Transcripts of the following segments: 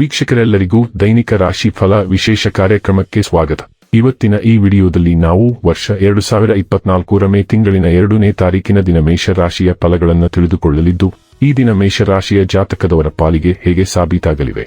ವೀಕ್ಷಕರೆಲ್ಲರಿಗೂ ದೈನಿಕ ರಾಶಿ ಫಲ ವಿಶೇಷ ಕಾರ್ಯಕ್ರಮಕ್ಕೆ ಸ್ವಾಗತ. ಇವತ್ತಿನ ಈ ವಿಡಿಯೋದಲ್ಲಿ ನಾವು ವರ್ಷ ಎರಡು ಸಾವಿರ ಇಪ್ಪತ್ನಾಲ್ಕರ ಮೇ ತಿಂಗಳಿನ ಎರಡನೇ ತಾರೀಕಿನ ದಿನ ಮೇಷರಾಶಿಯ ಫಲಗಳನ್ನು ತಿಳಿದುಕೊಳ್ಳಲಿದ್ದು, ಈ ದಿನ ಮೇಷರಾಶಿಯ ಜಾತಕದವರ ಪಾಲಿಗೆ ಹೇಗೆ ಸಾಬೀತಾಗಲಿವೆ?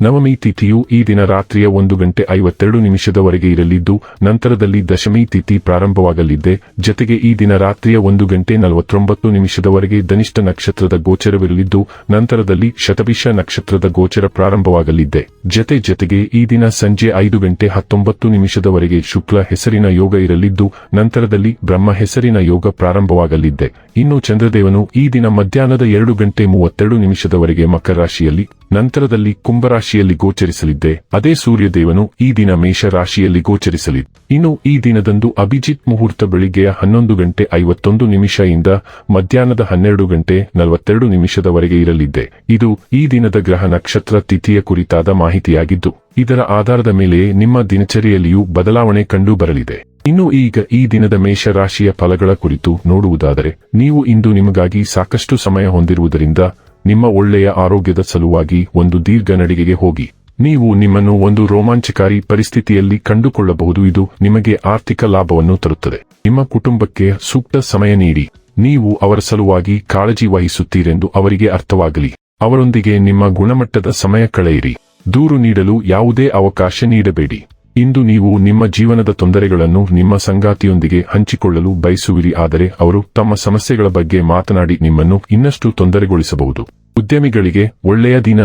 ನವಮಿ ತಿಥಿಯು ಈ ದಿನ ರಾತ್ರಿಯ ಒಂದು ಗಂಟೆ ಐವತ್ತೆರಡು ನಿಮಿಷದವರೆಗೆ ಇರಲಿದ್ದು, ನಂತರದಲ್ಲಿ ದಶಮಿ ತಿಥಿ ಪ್ರಾರಂಭವಾಗಲಿದೆ. ಜತೆಗೆ ಈ ದಿನ ರಾತ್ರಿಯ ಒಂದು ಗಂಟೆ ನಲವತ್ತೊಂಬತ್ತು ನಿಮಿಷದವರೆಗೆ ಧನಿಷ್ಠ ನಕ್ಷತ್ರದ ಗೋಚರವಿರಲಿದ್ದು, ನಂತರದಲ್ಲಿ ಶತಭಿಷ ನಕ್ಷತ್ರದ ಗೋಚರ ಪ್ರಾರಂಭವಾಗಲಿದೆ. ಜತೆ ಜತೆಗೆ ಈ ದಿನ ಸಂಜೆ ಐದು ಗಂಟೆ ಹತ್ತೊಂಬತ್ತು ನಿಮಿಷದವರೆಗೆ ಶುಕ್ಲ ಹೆಸರಿನ ಯೋಗ ಇರಲಿದ್ದು, ನಂತರದಲ್ಲಿ ಬ್ರಹ್ಮ ಹೆಸರಿನ ಯೋಗ ಪ್ರಾರಂಭವಾಗಲಿದೆ. ಇನ್ನು ಚಂದ್ರದೇವನು ಈ ದಿನ ಮಧ್ಯಾಹ್ನದ ಎರಡು ಗಂಟೆ ಮೂವತ್ತೆರಡು ನಿಮಿಷದವರೆಗೆ ಮಕರ ರಾಶಿಯಲ್ಲಿ, ನಂತರದಲ್ಲಿ ಕುಂಭರಾಶಿಯಲ್ಲಿ ಗೋಚರಿಸಲಿದ್ದೆ. ಅದೇ ಸೂರ್ಯದೇವನು ಈ ದಿನ ಮೇಷ ರಾಶಿಯಲ್ಲಿ ಗೋಚರಿಸಲಿದೆ. ಇನ್ನು ಈ ದಿನದಂದು ಅಭಿಜಿತ್ ಮುಹೂರ್ತ ಬೆಳಿಗ್ಗೆಯ ಹನ್ನೊಂದು ಗಂಟೆ ಐವತ್ತೊಂದು ನಿಮಿಷ ಇಂದ ಮಧ್ಯಾಹ್ನದ ಹನ್ನೆರಡು ಗಂಟೆ ನಲವತ್ತೆರಡು ನಿಮಿಷದವರೆಗೆ ಇರಲಿದ್ದೆ. ಇದು ಈ ದಿನದ ಗ್ರಹ ನಕ್ಷತ್ರ ತಿಥಿಯ ಕುರಿತಾದ ಮಾಹಿತಿಯಾಗಿದ್ದು, ಇದರ ಆಧಾರದ ಮೇಲೆ ನಿಮ್ಮ ದಿನಚರಿಯಲ್ಲಿಯೂ ಬದಲಾವಣೆ ಕಂಡು ಬರಲಿದೆ. ಇನ್ನು ಈಗ ಈ ದಿನದ ಮೇಷ ರಾಶಿಯ ಫಲಗಳ ಕುರಿತು ನೋಡುವುದಾದರೆ, ನೀವು ಇಂದು ನಿಮಗಾಗಿ ಸಾಕಷ್ಟು ಸಮಯ ಹೊಂದಿರುವುದರಿಂದ ನಿಮ್ಮ ಒಳ್ಳೆಯ ಆರೋಗ್ಯದ ಸಲುವಾಗಿ ಒಂದು ದೀರ್ಘ ನಡಿಗೆಗೆ ಹೋಗಿ. ನೀವು ನಿಮ್ಮನ್ನು ಒಂದು ರೋಮಾಂಚಕಾರಿ ಪರಿಸ್ಥಿತಿಯಲ್ಲಿ ಕಂಡುಕೊಳ್ಳಬಹುದು. ಇದು ನಿಮಗೆ ಆರ್ಥಿಕ ಲಾಭವನ್ನು ತರುತ್ತದೆ. ನಿಮ್ಮ ಕುಟುಂಬಕ್ಕೆ ಸೂಕ್ತ ಸಮಯ ನೀಡಿ. ನೀವು ಅವರ ಸಲುವಾಗಿ ಕಾಳಜಿ ವಹಿಸುತ್ತೀರೆಂದು ಅವರಿಗೆ ಅರ್ಥವಾಗಲಿ. ಅವರೊಂದಿಗೆ ನಿಮ್ಮ ಗುಣಮಟ್ಟದ ಸಮಯ ಕಳೆಯಿರಿ. ದೂರು ನೀಡಲು ಯಾವುದೇ ಅವಕಾಶ ನೀಡಬೇಡಿ. ಇಂದು ನೀವು ನಿಮ್ಮ ಜೀವನದ ತೊಂದರೆಗಳನ್ನು ನಿಮ್ಮ ಸಂಗಾತಿಯೊಂದಿಗೆ ಹಂಚಿಕೊಳ್ಳಲು ಬಯಸುವಿರಿ, ಆದರೆ ಅವರು ತಮ್ಮ ಸಮಸ್ಯೆಗಳ ಬಗ್ಗೆ ಮಾತನಾಡಿ ನಿಮ್ಮನ್ನು ಇನ್ನಷ್ಟು ತೊಂದರೆಗೊಳಿಸಬಹುದು. ಉದ್ಯಮಿಗಳಿಗೆ ಒಳ್ಳೆಯ ದಿನ.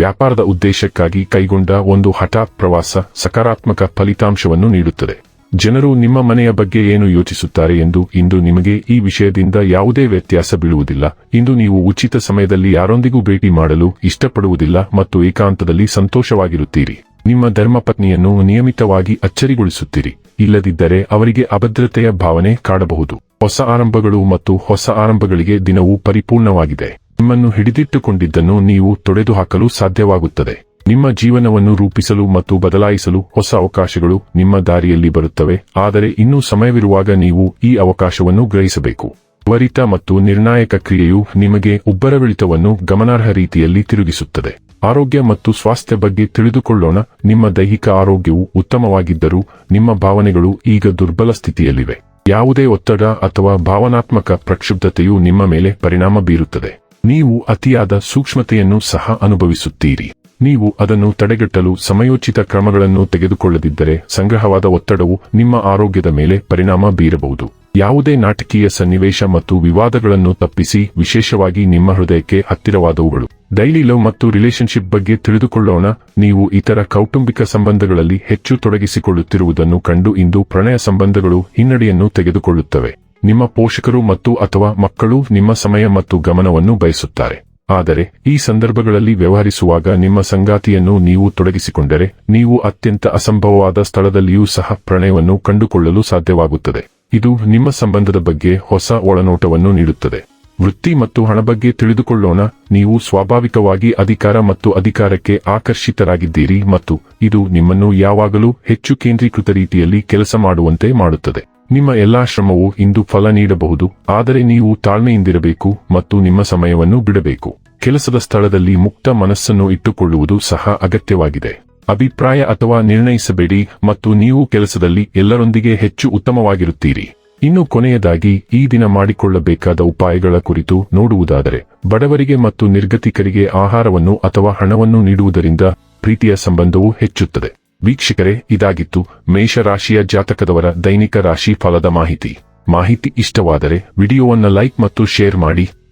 ವ್ಯಾಪಾರದ ಉದ್ದೇಶಕ್ಕಾಗಿ ಕೈಗೊಂಡ ಒಂದು ಹಠಾತ್ ಪ್ರವಾಸ ಸಕಾರಾತ್ಮಕ ಫಲಿತಾಂಶವನ್ನು ನೀಡುತ್ತದೆ. ಜನರು ನಿಮ್ಮ ಮನೆಯ ಬಗ್ಗೆ ಏನು ಯೋಚಿಸುತ್ತಾರೆ ಎಂದು ಇಂದು ನಿಮಗೆ ಈ ವಿಷಯದಿಂದ ಯಾವುದೇ ವ್ಯತ್ಯಾಸ ಬೀಳುವುದಿಲ್ಲ. ಇಂದು ನೀವು ಉಚಿತ ಸಮಯದಲ್ಲಿ ಯಾರೊಂದಿಗೂ ಭೇಟಿ ಮಾಡಲು ಇಷ್ಟಪಡುವುದಿಲ್ಲ ಮತ್ತು ಏಕಾಂತದಲ್ಲಿ ಸಂತೋಷವಾಗಿರುತ್ತೀರಿ. ನಿಮ್ಮ ಧರ್ಮಪತ್ನಿಯನ್ನು ನಿಯಮಿತವಾಗಿ ಅಚ್ಚರಿಗೊಳಿಸುತ್ತೀರಿ. ಇಲ್ಲದಿದ್ದರೆ ಅವರಿಗೆ ಅಭದ್ರತೆಯ ಭಾವನೆ ಕಾಡಬಹುದು. ಹೊಸ ಆರಂಭಗಳು ಮತ್ತು ಹೊಸ ಆರಂಭಗಳಿಗೆ ದಿನವು ಪರಿಪೂರ್ಣವಾಗಿದೆ. ನಿಮ್ಮನ್ನು ಹಿಡಿದಿಟ್ಟುಕೊಂಡಿದ್ದನ್ನು ನೀವು ತೊಡೆದುಹಾಕಲು ಸಾಧ್ಯವಾಗುತ್ತದೆ. ನಿಮ್ಮ ಜೀವನವನ್ನು ರೂಪಿಸಲು ಮತ್ತು ಬದಲಾಯಿಸಲು ಹೊಸ ಅವಕಾಶಗಳು ನಿಮ್ಮ ದಾರಿಯಲ್ಲಿ ಬರುತ್ತವೆ. ಆದರೆ ಇನ್ನೂ ಸಮಯವಿರುವಾಗ ನೀವು ಈ ಅವಕಾಶವನ್ನು ಗ್ರಹಿಸಬೇಕು. ತ್ವರಿತ ಮತ್ತು ನಿರ್ಣಾಯಕ ಕ್ರಿಯೆಯು ನಿಮಗೆ ಉಬ್ಬರವಿಳಿತವನ್ನು ಗಮನಾರ್ಹ ರೀತಿಯಲ್ಲಿ ತಿರುಗಿಸುತ್ತದೆ. ಆರೋಗ್ಯ ಮತ್ತು ಸ್ವಾಸ್ಥ್ಯ ಬಗ್ಗೆ ತಿಳಿದುಕೊಳ್ಳೋಣ. ನಿಮ್ಮ ದೈಹಿಕ ಆರೋಗ್ಯವು ಉತ್ತಮವಾಗಿದ್ದರೂ ನಿಮ್ಮ ಭಾವನೆಗಳು ಈಗ ದುರ್ಬಲ ಸ್ಥಿತಿಯಲ್ಲಿವೆ. ಯಾವುದೇ ಒತ್ತಡ ಅಥವಾ ಭಾವನಾತ್ಮಕ ಪ್ರಕ್ಷುಬ್ಧತೆಯು ನಿಮ್ಮ ಮೇಲೆ ಪರಿಣಾಮ ಬೀರುತ್ತದೆ. ನೀವು ಅತಿಯಾದ ಸೂಕ್ಷ್ಮತೆಯನ್ನು ಸಹ ಅನುಭವಿಸುತ್ತೀರಿ. ನೀವು ಅದನ್ನು ತಡೆಗಟ್ಟಲು ಸಮಯೋಚಿತ ಕ್ರಮಗಳನ್ನು ತೆಗೆದುಕೊಳ್ಳದಿದ್ದರೆ ಸಂಗ್ರಹವಾದ ಒತ್ತಡವು ನಿಮ್ಮ ಆರೋಗ್ಯದ ಮೇಲೆ ಪರಿಣಾಮ ಬೀರಬಹುದು. ಯಾವುದೇ ನಾಟಕೀಯ ಸನ್ನಿವೇಶ ಮತ್ತು ವಿವಾದಗಳನ್ನು ತಪ್ಪಿಸಿ ವಿಶೇಷವಾಗಿ ನಿಮ್ಮ ಹೃದಯಕ್ಕೆ ಹತ್ತಿರವಾದವುಗಳು. ಡೈಲಿ ಲವ್ ಮತ್ತು ರಿಲೇಷನ್ಶಿಪ್ ಬಗ್ಗೆ ತಿಳಿದುಕೊಳ್ಳೋಣ. ನೀವು ಇತರ ಕೌಟುಂಬಿಕ ಸಂಬಂಧಗಳಲ್ಲಿ ಹೆಚ್ಚು ತೊಡಗಿಸಿಕೊಳ್ಳುತ್ತಿರುವುದನ್ನು ಕಂಡು ಇಂದು ಪ್ರಣಯ ಸಂಬಂಧಗಳು ಹಿನ್ನಡೆಯನ್ನು ತೆಗೆದುಕೊಳ್ಳುತ್ತವೆ. ನಿಮ್ಮ ಪೋಷಕರು ಮತ್ತು ಅಥವಾ ಮಕ್ಕಳು ನಿಮ್ಮ ಸಮಯ ಮತ್ತು ಗಮನವನ್ನು ಬಯಸುತ್ತಾರೆ. ಆದರೆ ಈ ಸಂದರ್ಭಗಳಲ್ಲಿ ವ್ಯವಹರಿಸುವಾಗ ನಿಮ್ಮ ಸಂಗಾತಿಯನ್ನು ನೀವು ತೊಡಗಿಸಿಕೊಂಡರೆ, ನೀವು ಅತ್ಯಂತ ಅಸಂಭವವಾದ ಸ್ಥಳದಲ್ಲಿಯೂ ಸಹ ಪ್ರಣಯವನ್ನು ಕಂಡುಕೊಳ್ಳಲು ಸಾಧ್ಯವಾಗುತ್ತದೆ. ಇದು ನಿಮ್ಮ ಸಂಬಂಧದ ಬಗ್ಗೆ ಹೊಸ ಒಳನೋಟವನ್ನು ನೀಡುತ್ತದೆ. ವೃತ್ತಿ ಮತ್ತು ಹಣ ಬಗ್ಗೆ ತಿಳಿದುಕೊಳ್ಳೋಣ. ನೀವು ಸ್ವಾಭಾವಿಕವಾಗಿ ಅಧಿಕಾರ ಮತ್ತು ಅಧಿಕಾರಕ್ಕೆ ಆಕರ್ಷಿತರಾಗಿದ್ದೀರಿ ಮತ್ತು ಇದು ನಿಮ್ಮನ್ನು ಯಾವಾಗಲೂ ಹೆಚ್ಚು ಕೇಂದ್ರೀಕೃತ ರೀತಿಯಲ್ಲಿ ಕೆಲಸ ಮಾಡುವಂತೆ ಮಾಡುತ್ತದೆ. ನಿಮ್ಮ ಎಲ್ಲಾ ಶ್ರಮವು ಇಂದು ಫಲ ನೀಡಬಹುದು, ಆದರೆ ನೀವು ತಾಳ್ಮೆಯಿಂದಿರಬೇಕು ಮತ್ತು ನಿಮ್ಮ ಸಮಯವನ್ನು ಬಿಡಬೇಕು. ಕೆಲಸದ ಸ್ಥಳದಲ್ಲಿ ಮುಕ್ತ ಮನಸ್ಸನ್ನು ಇಟ್ಟುಕೊಳ್ಳುವುದು ಸಹ ಅಗತ್ಯವಾಗಿದೆ. ಅಭಿಪ್ರಾಯ ಅಥವಾ ನಿರ್ಣಯಿಸಬೇಡಿ ಮತ್ತು ನೀವು ಕೆಲಸದಲ್ಲಿ ಎಲ್ಲರೊಂದಿಗೆ ಹೆಚ್ಚು ಉತ್ತಮವಾಗಿರುತ್ತೀರಿ. ಇನ್ನು ಕೊನೆಯದಾಗಿ, ಈ ದಿನ ಮಾಡಿಕೊಳ್ಳಬೇಕಾದ ಉಪಾಯಗಳ ಕುರಿತು ನೋಡುವುದಾದರೆ, ಬಡವರಿಗೆ ಮತ್ತು ನಿರ್ಗತಿಕರಿಗೆ ಆಹಾರವನ್ನು ಅಥವಾ ಹಣವನ್ನು ನೀಡುವುದರಿಂದ ಪ್ರೀತಿಯ ಸಂಬಂಧವು ಹೆಚ್ಚುತ್ತದೆ. ವೀಕ್ಷಕರೇ, ಇದಾಗಿತ್ತು ಮೇಷರಾಶಿಯ ಜಾತಕದವರ ದೈನಿಕ ರಾಶಿ ಫಲದ ಮಾಹಿತಿ. ಮಾಹಿತಿ ಇಷ್ಟವಾದರೆ ವಿಡಿಯೋವನ್ನು ಲೈಕ್ ಮತ್ತು ಶೇರ್ ಮಾಡಿ.